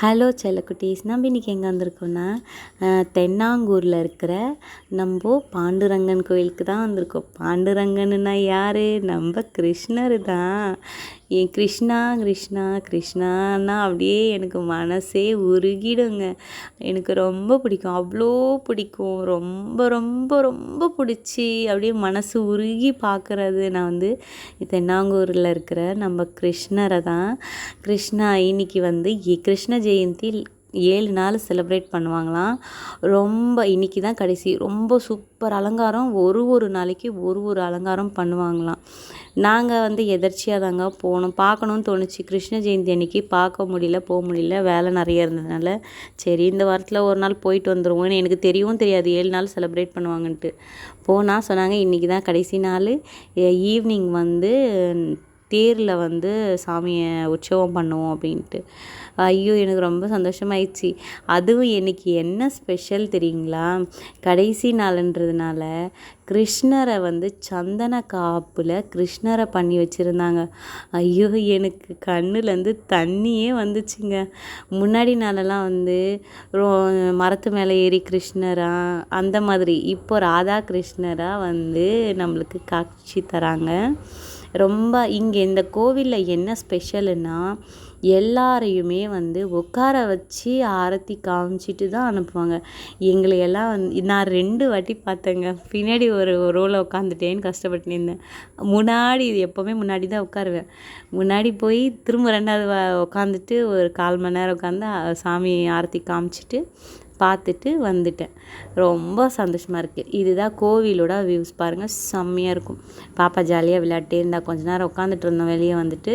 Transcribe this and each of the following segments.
Hello செல்லக்குட்டீஸ் நம்ம இன்றைக்கி எங்கே வந்திருக்கோன்னா தென்னாங்கூரில் இருக்கிற நம்ம பாண்டுரங்கன் கோயிலுக்கு தான் வந்திருக்கோம். பாண்டுரங்கன்னா யார்? நம்ம கிருஷ்ணர் தான். என் கிருஷ்ணா கிருஷ்ணா கிருஷ்ணான்னா அப்படியே எனக்கு மனசே உருகிடுங்க. எனக்கு ரொம்ப பிடிக்கும். அவ்வளோ பிடிக்கும். ரொம்ப ரொம்ப ரொம்ப பிடிச்சி அப்படியே மனசு உருகி பார்க்குறது. நான் வந்து தென்னாங்கூரில் இருக்கிற நம்ம கிருஷ்ணரை தான். கிருஷ்ணா இன்னைக்கு வந்து கிருஷ்ண ஜெயந்தி ஏழு நாள் செலிப்ரேட் பண்ணுவாங்களாம். ரொம்ப இன்றைக்கி தான் கடைசி. ரொம்ப சூப்பர் அலங்காரம். ஒரு ஒரு நாளைக்கு ஒரு ஒரு அலங்காரம் பண்ணுவாங்களாம். நாங்கள் வந்து எதர்ச்சியாக தாங்க போனோம். பார்க்கணுன்னு தோணுச்சு. கிருஷ்ண ஜெயந்தி அன்றைக்கி பார்க்க முடியல போக முடியல. வேலை நிறைய இருந்ததுனால சரி இந்த வாரத்தில் ஒரு நாள் போயிட்டு வந்துடுவோம்னு எனக்கு தெரியவும் தெரியாது. ஏழு நாள் செலிப்ரேட் பண்ணுவாங்கன்ட்டு. போனால் சொன்னாங்க இன்றைக்கி தான் கடைசி நாள். ஈவினிங் வந்து தேரில் வந்து சாமியை உற்சவம் பண்ணுவோம் அப்படின்ட்டு. ஐயோ எனக்கு ரொம்ப சந்தோஷமாயிடுச்சு. அதுவும் எனக்கு என்ன ஸ்பெஷல் தெரியுங்களா? கடைசி நாளுன்றதுனால கிருஷ்ணரை வந்து சந்தன காப்பில் கிருஷ்ணரை பண்ணி வச்சுருந்தாங்க. ஐயோ எனக்கு கண்ணுலேருந்து தண்ணியே வந்துச்சுங்க. முன்னாடி நாளெல்லாம் வந்து மரத்து மேலே ஏறி கிருஷ்ணரா அந்த மாதிரி. இப்போ ராதா கிருஷ்ணராக வந்து நம்மளுக்கு காட்சி தராங்க. ரொம்ப இங்கே இந்த கோவிலில் என்ன ஸ்பெஷலுன்னா எல்லாரையுமே வந்து உட்கார வச்சு ஆரத்தி காமிச்சிட்டு தான் அனுப்புவாங்க. எங்களையெல்லாம் வந்து நான் ரெண்டு வாட்டி பார்த்தேங்க. பின்னாடி ஒரு ரோவில் உட்காந்துட்டேன்னு கஷ்டப்பட்டு இருந்தேன் முன்னாடி இது எப்போவுமே முன்னாடி தான் உட்காருவேன். முன்னாடி போய் திரும்ப ரெண்டாவது உட்காந்துட்டு ஒரு கால் மணி நேரம் உட்காந்து சாமி ஆரத்தி காமிச்சிட்டு பார்த்துட்டு வந்துட்டேன். ரொம்ப சந்தோஷமாக இருக்குது இதுதான் கோவிலோட வியூஸ் பாருங்கள் செம்மையாக இருக்கும். பாப்பா ஜாலியாக விளையாட்டே இருந்தா கொஞ்ச நேரம் உட்காந்துட்டு இருந்தோம். வெளியே வந்துட்டு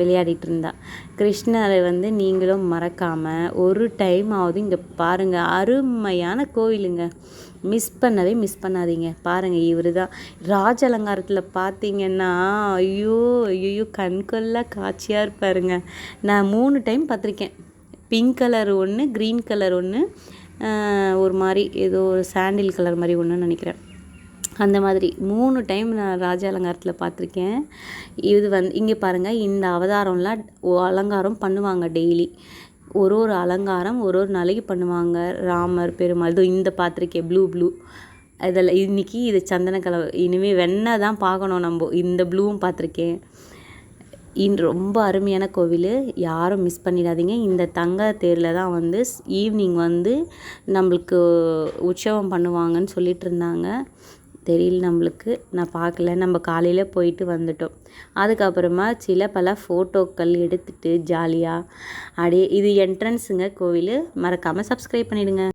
விளையாடிட்டு இருந்தா. கிருஷ்ணரை வந்து நீங்களும் மறக்காமல் ஒரு டைம் ஆகுது இங்கே பாருங்கள் அருமையான கோவிலுங்க. மிஸ் பண்ணவே மிஸ் பண்ணாதீங்க. பாருங்கள் இவர் தான் ராஜ அலங்காரத்தில் பார்த்தீங்கன்னா ஐயோ ஐயோ கண்கொள்ள காட்சியாக இருப்பாருங்க. நான் மூணு டைம் பார்த்துருக்கேன். பிங்க் கலர் ஒன்று க்ரீன் கலர் ஒன்று ஒரு மாதிரி ஏதோ ஒரு சாண்டில் கலர் மாதிரி ஒன்றுன்னு நினைக்கிறேன். அந்த மாதிரி மூணு டைம் நான் ராஜ அலங்காரத்தில் பார்த்துருக்கேன். இது வந்து இங்கே பாருங்கள் இந்த அவதாரம்லாம் அலங்காரம் பண்ணுவாங்க டெய்லி ஒரு ஒரு அலங்காரம் ஒரு ஒரு நாளைக்கு பண்ணுவாங்க. ராமர் பெருமாள் இதோ இந்த பார்த்துருக்கேன் ப்ளூ ப்ளூ இதில் இன்றைக்கி இது சந்தன கலர் இனிமேல் வெண்ணெய் தான் பார்க்கணும் நம்ம. இந்த ப்ளூவும் பார்த்துருக்கேன். இன் ரொம்ப அருமையான கோவில். யாரும் மிஸ் பண்ணிடாதீங்க. இந்த தங்க தேரில் தான் வந்து ஈவினிங் வந்து நம்மளுக்கு உற்சவம் பண்ணுவாங்கன்னு சொல்லிட்டு இருந்தாங்க. தெரியல நம்மளுக்கு. நான் பார்க்கல. நம்ம காலையில் போயிட்டு வந்துட்டோம். அதுக்கப்புறமா சில பல ஃபோட்டோக்கள் எடுத்துகிட்டு ஜாலியாக அப்படியே இது என்ட்ரன்ஸுங்க கோவில். மறக்காமல் சப்ஸ்கிரைப் பண்ணிவிடுங்க